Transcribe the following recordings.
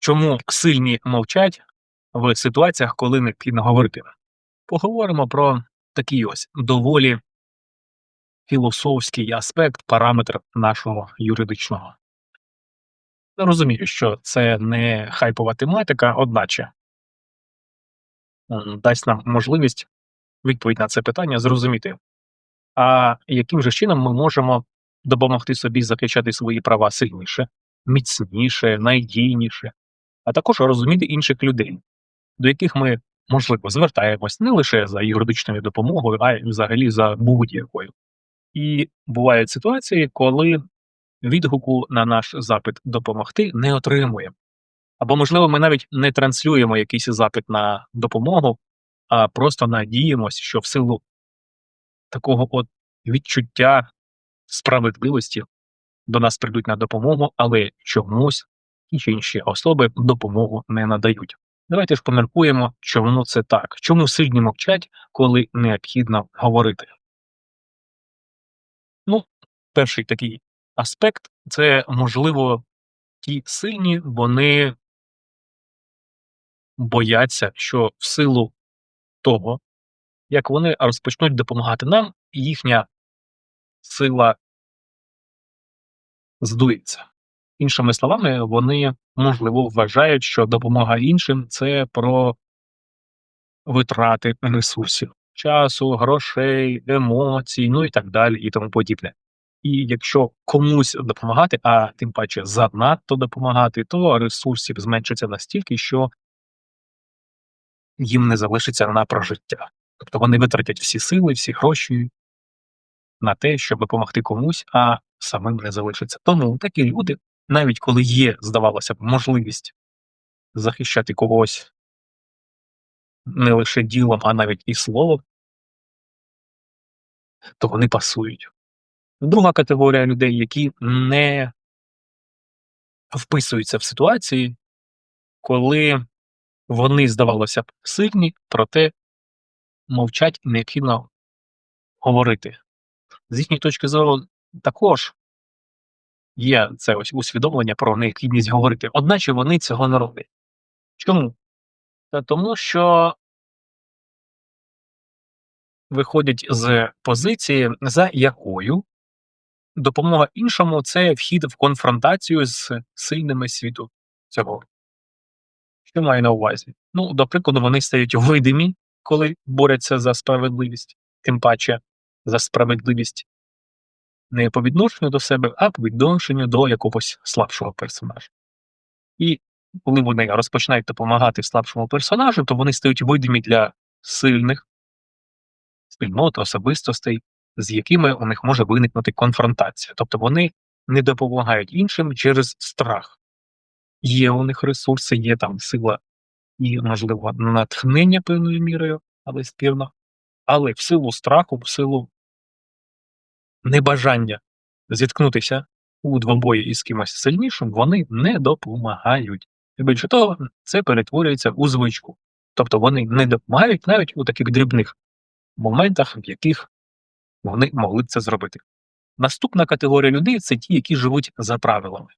Чому сильні мовчать в ситуаціях, коли необхідно говорити? Поговоримо про такий ось доволі філософський аспект, параметр нашого юридичного. Розумію, що це не хайпова тематика, одначе дасть нам можливість відповідь на це питання зрозуміти, а яким же чином ми можемо допомогти собі захищати свої права сильніше, міцніше, надійніше, а також розуміти інших людей, до яких ми, можливо, звертаємось не лише за юридичною допомогою, а й взагалі за будь-якою. І бувають ситуації, коли відгуку на наш запит допомогти не отримуємо. Або, можливо, ми навіть не транслюємо якийсь запит на допомогу, а просто надіємось, що в силу такого от відчуття справедливості до нас прийдуть на допомогу, але чомусь ті чи інші особи допомогу не надають. Давайте ж поміркуємо, чому це так, чому сильні мовчать, коли необхідно говорити. Ну, перший такий аспект це, можливо, ті сильні, вони бояться, що в силу того, як вони розпочнуть допомагати нам, їхня сила здується. Іншими словами, вони, можливо, вважають, що допомога іншим це про витрати ресурсів, часу, грошей, емоцій, ну і так далі, і тому подібне. І якщо комусь допомагати, а тим паче занадто допомагати, то ресурсів зменшиться настільки, що їм не залишиться на прожиття. Тобто вони витратять всі сили, всі гроші на те, щоб допомогти комусь, а самим не залишиться. Тому такі люди, навіть коли є, здавалося б, можливість захищати когось не лише ділом, а навіть і словом, то вони пасують. Друга категорія людей, які не вписуються в ситуації, коли вони, здавалося б, сильні, проте мовчать і необхідно говорити. З їхньої точки зору також є це ось усвідомлення про необхідність говорити, одначе вони цього не роблять. Чому? Та тому що виходять з позиції, за якою допомога іншому це вхід в конфронтацію з сильними світу цього. Що маю на увазі? Ну, до прикладу, вони стають видимі, коли борються за справедливість, тим паче за справедливість не по відношенню до себе, а по відношенню до якогось слабшого персонажа. І коли вони розпочинають допомагати слабшому персонажу, то вони стають видимі для сильних спільнот, особистостей, з якими у них може виникнути конфронтація. Тобто вони не допомагають іншим через страх. Є у них ресурси, є там сила і, можливо, натхнення певною мірою, але спірно. Але в силу страху, в силу небажання зіткнутися у двобої із кимось сильнішим, вони не допомагають. І більше того, це перетворюється у звичку. Тобто вони не допомагають навіть у таких дрібних моментах, в яких вони могли б це зробити. Наступна категорія людей це ті, які живуть за правилами.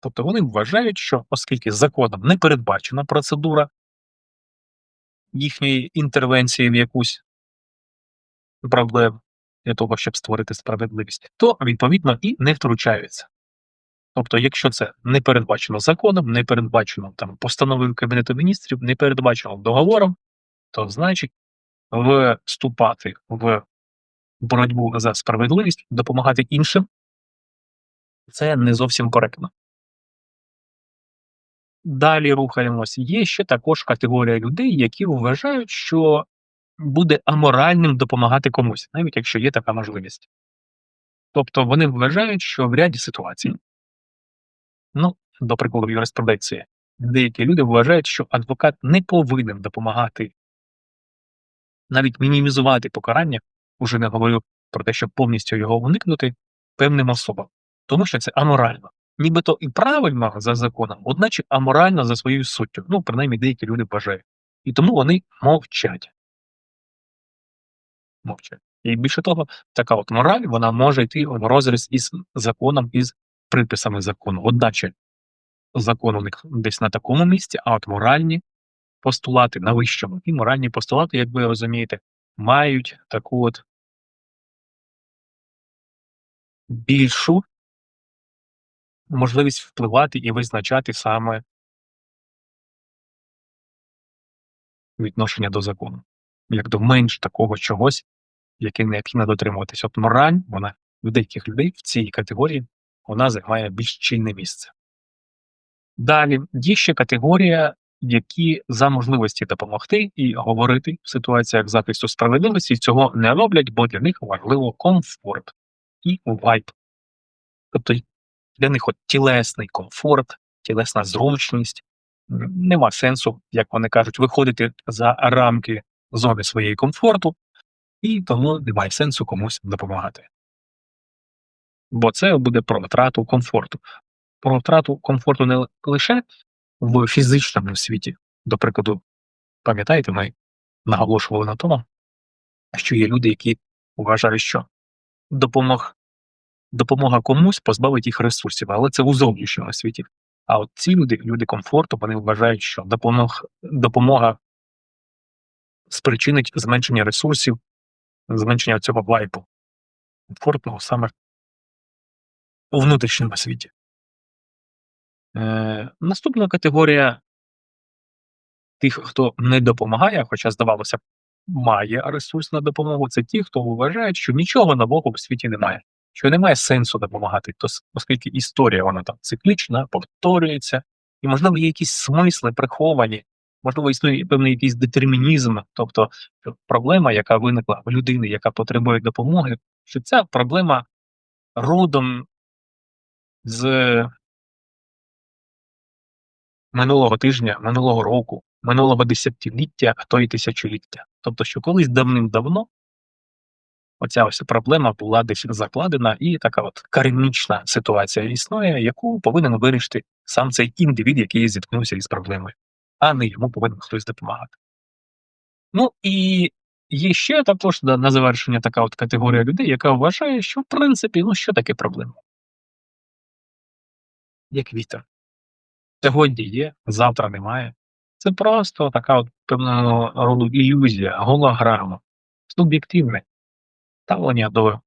Тобто вони вважають, що оскільки законом не передбачена процедура їхньої інтервенції в якусь проблему для того, щоб створити справедливість, то відповідно і не втручаються. Тобто, якщо це не передбачено законом, не передбачено там постановою Кабінету міністрів, не передбачено договором, то значить вступати в боротьбу за справедливість, допомагати іншим це не зовсім коректно. Далі рухаємось. Є ще також категорія людей, які вважають, що буде аморальним допомагати комусь, навіть якщо є така можливість. Тобто вони вважають, що в ряді ситуацій, ну, до прикладу, в юриспруденції, деякі люди вважають, що адвокат не повинен допомагати навіть мінімізувати покарання, уже не говорю про те, щоб повністю його уникнути певним особам, тому що це аморально. Нібито і правильно за законом, одначе аморально за своєю суттю. Ну, принаймні, деякі люди вважають. І тому вони мовчать. Мовчать. І більше того, така от мораль вона може йти в розріз із законом, із приписами закону. Одначе закон у них десь на такому місці, а от моральні постулати на вищому. І моральні постулати, як ви розумієте, мають таку от більшу можливість впливати і визначати саме відношення до закону, як до менш такого чогось, яке необхідно дотримуватись. От мораль, вона в деяких людей в цій категорії вона займає більш чільне місце. Далі є ще категорія, які за можливості допомогти і говорити в ситуаціях захисту справедливості цього не роблять, бо для них важливо комфорт і вайб. Тобто для них от тілесний комфорт, тілесна зручність. Нема сенсу, як вони кажуть, виходити за рамки зони своєї комфорту, і тому немає сенсу комусь допомагати. Бо це буде про втрату комфорту. Про втрату комфорту не лише в фізичному світі. До прикладу, пам'ятаєте, ми наголошували на тому, що є люди, які вважають, що допомог, допомога комусь позбавить їх ресурсів, але це у зовнішньому світі. А от ці люди, люди комфорту, вони вважають, що допомог, допомога спричинить зменшення ресурсів, зменшення цього вайпу комфортного саме у внутрішньому світі. Е, наступна категорія тих, хто не допомагає, хоча, здавалося має ресурс на допомогу, це ті, хто вважають, що нічого нового в світі немає, що немає сенсу допомагати, то, оскільки історія вона там циклічна, повторюється, і, можливо, є якісь смисли приховані, можливо, існує певний якийсь детермінізм, тобто проблема, яка виникла в людини, яка потребує допомоги, що ця проблема родом з минулого тижня, минулого року, минулого десятиліття, а то й тисячоліття. Тобто, що колись давним-давно оця ось проблема була десь закладена, і така от кармічна ситуація існує, яку повинен вирішити сам цей індивід, який зіткнувся із проблемою, а не йому повинен хтось допомагати. Ну і є ще також на завершення така от категорія людей, яка вважає, що в принципі, ну що таке проблема? Як вітер. Сьогодні є, завтра немає. Це просто така от певного роду ілюзія, голограма, суб'єктивне ставлення до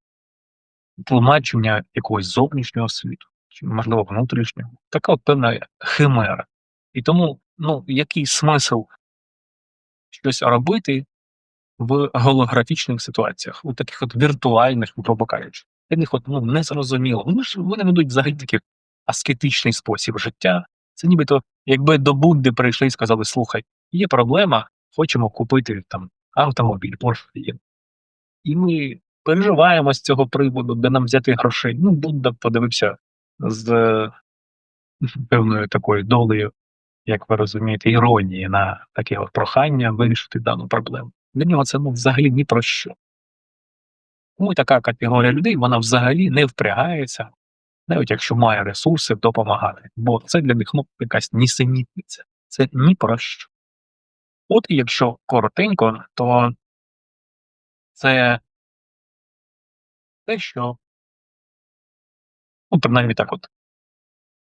тлумачення якогось зовнішнього світу, чи, можливо, внутрішнього. Така от певна химера. І тому, ну, який смисл щось робити в голографічних ситуаціях, у таких от віртуальних, грубо кажучи. Них от, ну, незрозуміло. Вони вони ведуть взагалі такий аскетичний спосіб життя. Це нібито, якби до Будди прийшли і сказали: слухай, є проблема, хочемо купити там автомобіль, є. І ми переживаємо з цього приводу, де нам взяти грошей. Ну, Будда подивився з е, певною такою долею, як ви розумієте, іронії на таке от прохання вирішити дану проблему. Для нього це ну, взагалі ні про що. Тому і така категорія людей вона взагалі не впрягається, навіть якщо має ресурси допомагати. Бо це для них ну, якась нісенітниця. Це ні про що. От і якщо коротенько, то це те, що, ну, принаймні так от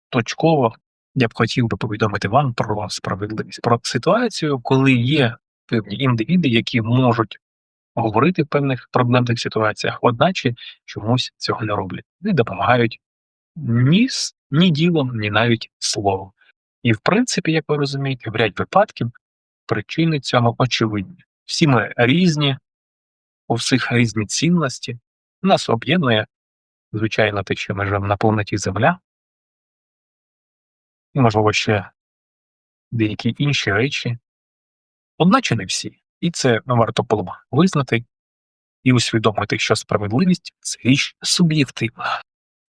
точково я б хотів би повідомити вам про справедливість, про ситуацію, коли є певні індивіди, які можуть говорити в певних проблемних ситуаціях, одначе чомусь цього не роблять, не допомагають ні, ні ділом, ні навіть словом. І в принципі, як ви розумієте, в ряд випадків причини цього очевидні. Всі ми різні, у всіх різні цінності. Нас об'єднує, звичайно, те, що ми живемо на планеті Земля, і, можливо, ще деякі інші речі, одначе не всі. І це варто було визнати і усвідомити, що справедливість це річ суб'єктивна.